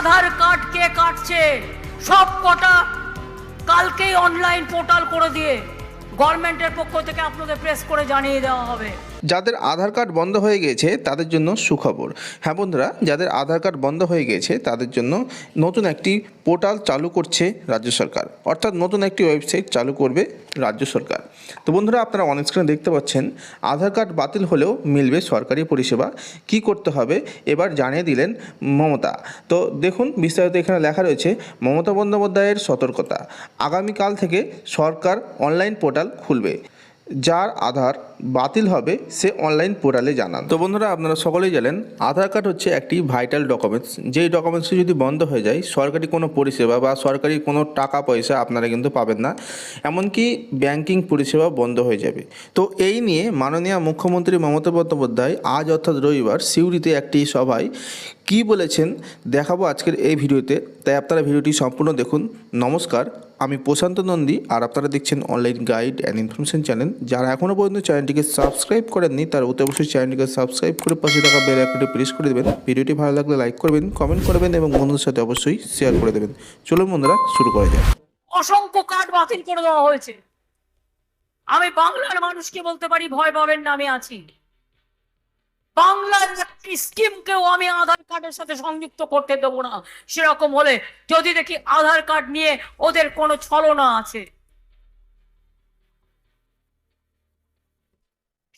আধার card কে কাটছে? সব কটা কালকেই অনলাইন পোর্টাল করে দিয়ে গভর্নমেন্টের পক্ষ থেকে আপনাদের প্রেস করে জানিয়ে দেওয়া হবে। যাদের আধার কার্ড বন্ধ হয়ে গিয়েছে, তাদের জন্য সুখবর। হ্যাঁ বন্ধুরা, যাদের আধার কার্ড বন্ধ হয়ে গিয়েছে, তাদের জন্য নতুন একটি পোর্টাল চালু করছে রাজ্য সরকার। অর্থাৎ নতুন একটি ওয়েবসাইট চালু করবে রাজ্য সরকার। তো বন্ধুরা, আপনারা অন স্ক্রিনে দেখতে পাচ্ছেন, আধার কার্ড বাতিল হলেও মিলবে সরকারি পরিষেবা। কি করতে হবে? এবার জানিয়ে দিলেন মমতা। তো দেখুন, বিস্তারিত এখানে লেখা রয়েছে, মমতা বন্দ্যোপাধ্যায়ের সতর্কতা। আগামীকাল থেকে সরকার অনলাইন পোর্টাল খুলবে। যার আধার বাতিল হবে, সে অনলাইন পোর্টালে জানান। তো বন্ধুরা, আপনারা সকলেই জানেন, আধার কার্ড হচ্ছে একটি ভাইটাল ডকুমেন্টস। যেই ডকুমেন্টসটি যদি বন্ধ হয়ে যায়, সরকারি কোনো পরিষেবা বা সরকারি কোনো টাকা পয়সা আপনারা কিন্তু পাবেন না। এমনকি ব্যাংকিং পরিষেবা বন্ধ হয়ে যাবে। তো এই নিয়ে মাননীয় মুখ্যমন্ত্রী মমতা বন্দ্যোপাধ্যায় আজ অর্থাৎ রবিবার সিউড়িতে একটি সভায় কি বলেছেন দেখাবো আজকের এই ভিডিওতে। তাই আপনারা ভিডিওটি সম্পূর্ণ দেখুন। নমস্কার আমি প্রশান্ত নন্দী, আর আপনারা দেখছেন online guide and information channel যারা এখনও পর্যন্ত চ্যানেলটিকে সাবস্ক্রাইব করেননি, তারা অতি অবশ্যই চ্যানেলটিকে সাবস্ক্রাইব করে পাশে থাকা বেল আইকনটি প্রেস করে দেবেন। ভিডিওটি ভালো লাগলে লাইক করবেন কমেন্ট করবেন এবং বন্ধুদের সাথে অবশ্যই শেয়ার করে দেবেন। চলুন বন্ধুরা, শুরু করা যাক। অসংখ্য কার্ড বাতিল করে দেওয়া হয়েছে। আমি বাংলার মানুষকে বলতে পারি, ভয় পাবেন না, আমি আছি। বাংলার একটি স্কিমকেও আমি আধার কার্ডের সাথে সংযুক্ত করতে দেবো না। সেরকম হলে যদি দেখি আধার কার্ড নিয়ে ওদের কোনো ছলনা আছে।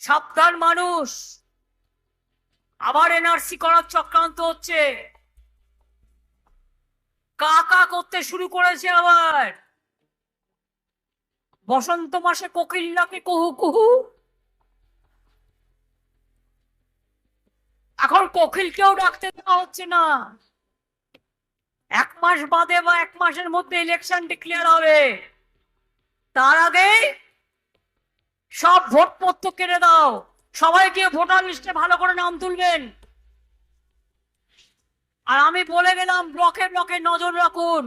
সাবধান মানুষ। আবার এনআরসি করার চক্রান্ত হচ্ছে। কাকা করতে শুরু করেছে আবার। বসন্ত মাসে কোকিল ডাকে কুহু কুহু? এখন কোকিলকেও ডাকতে দেওয়া হচ্ছে না। এক মাস বাদে বা এক মাসের মধ্যে ইলেকশন ডিক্লেয়ার হবে। তার আগে সব ভোটপত্র কেড়ে দাও। সবাই গিয়ে ভোটার লিস্টে ভালো করে নাম তুলবেন। আর আমি বলে গেলাম ব্লকে ব্লকে নজর রাখুন।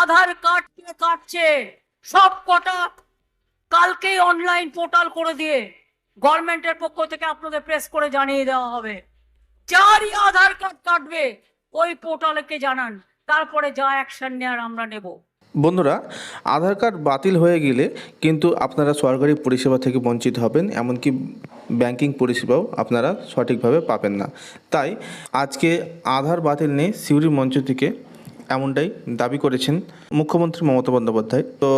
আধার কার্ড কে কাটছে, সব কটা কালকেই অনলাইন পোর্টাল করে দিয়ে গভর্নমেন্টের পক্ষ থেকে আপনাদের প্রেস করে জানিয়ে দেওয়া হবে। যারই আধার কার্ড কাটবে, ওই পোর্টালকে জানান, তারপরে যা অ্যাকশন নেওয়ার আমরা নেব। বন্ধুরা, আধার কার্ড বাতিল হয়ে গেলে কিন্তু আপনারা সরকারি পরিষেবা থেকে বঞ্চিত হবেন, এমনকি ব্যাংকিং পরিষেবাও আপনারা সঠিকভাবে পাবেন না। তাই আজকে আধার বাতিল নিয়ে সিউড়ি মঞ্চ থেকে এমনটাই দাবি করেছেন মুখ্যমন্ত্রী মমতা বন্দ্যোপাধ্যায়। তো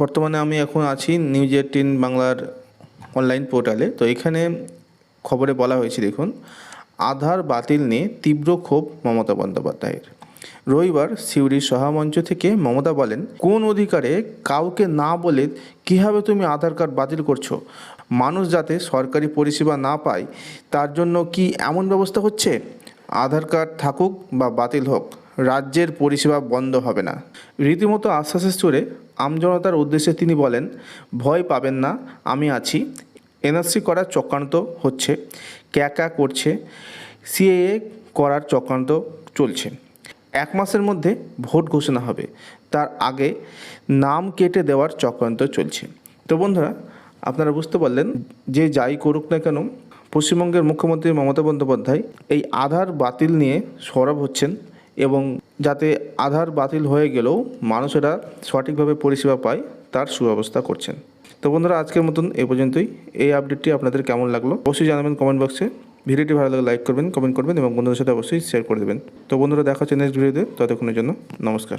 বর্তমানে আমি এখন আছি নিউজ এইটিন বাংলার অনলাইন পোর্টালে তো এখানে খবরে বলা হয়েছে, দেখুন আধার বাতিল নিয়ে তীব্র ক্ষোভ মমতা বন্দ্যোপাধ্যায়ের। রবিবার সিউড়ির সহামঞ্চ থেকে মমতা বলেন, কোন অধিকারে কাউকে না বলে কীভাবে তুমি আধার কার্ড বাতিল করছ? মানুষ যাতে সরকারি পরিষেবা না পায়, তার জন্য কি এমন ব্যবস্থা হচ্ছে? আধার কার্ড থাকুক বা বাতিল হোক, রাজ্যের পরিষেবা বন্ধ হবে না। রীতিমতো আশ্বাসের সুরে আমজনতার উদ্দেশ্যে তিনি বলেন, ভয় পাবেন না, আমি আছি। এনআরসি করার চক্রান্ত হচ্ছে ক্যাকা করছে, সিএএ করার চক্রান্ত চলছে। এক মাসের মধ্যে ভোট ঘোষণা হবে, তার আগে নাম কেটে দেওয়ার চক্রান্ত চলছে। তো বন্ধুরা, আপনারা বুঝতে পারলেন যে যাই করুক না কেন, পশ্চিমবঙ্গের মুখ্যমন্ত্রী মমতা বন্দ্যোপাধ্যায় এই আধার বাতিল নিয়ে সরব হচ্ছেন এবং যাতে আধার বাতিল হয়ে গেলেও মানুষেরা সঠিকভাবে পরিষেবা পায়, তার সুব্যবস্থা করছেন। তো বন্ধুরা, আজকের মতন এই পর্যন্তই। এই আপডেটটি আপনাদের কেমন লাগল অবশ্যই জানাবেন কমেন্ট বক্সে ভিডিওটি ভালো লাগলে লাইক করবেন কমেন্ট করবেন এবং বন্ধুদের সাথে অবশ্যই শেয়ার করে দেবেন। তো বন্ধুরা, দেখা হচ্ছে নেক্সট ভিডিওতে ততক্ষণের জন্য নমস্কার।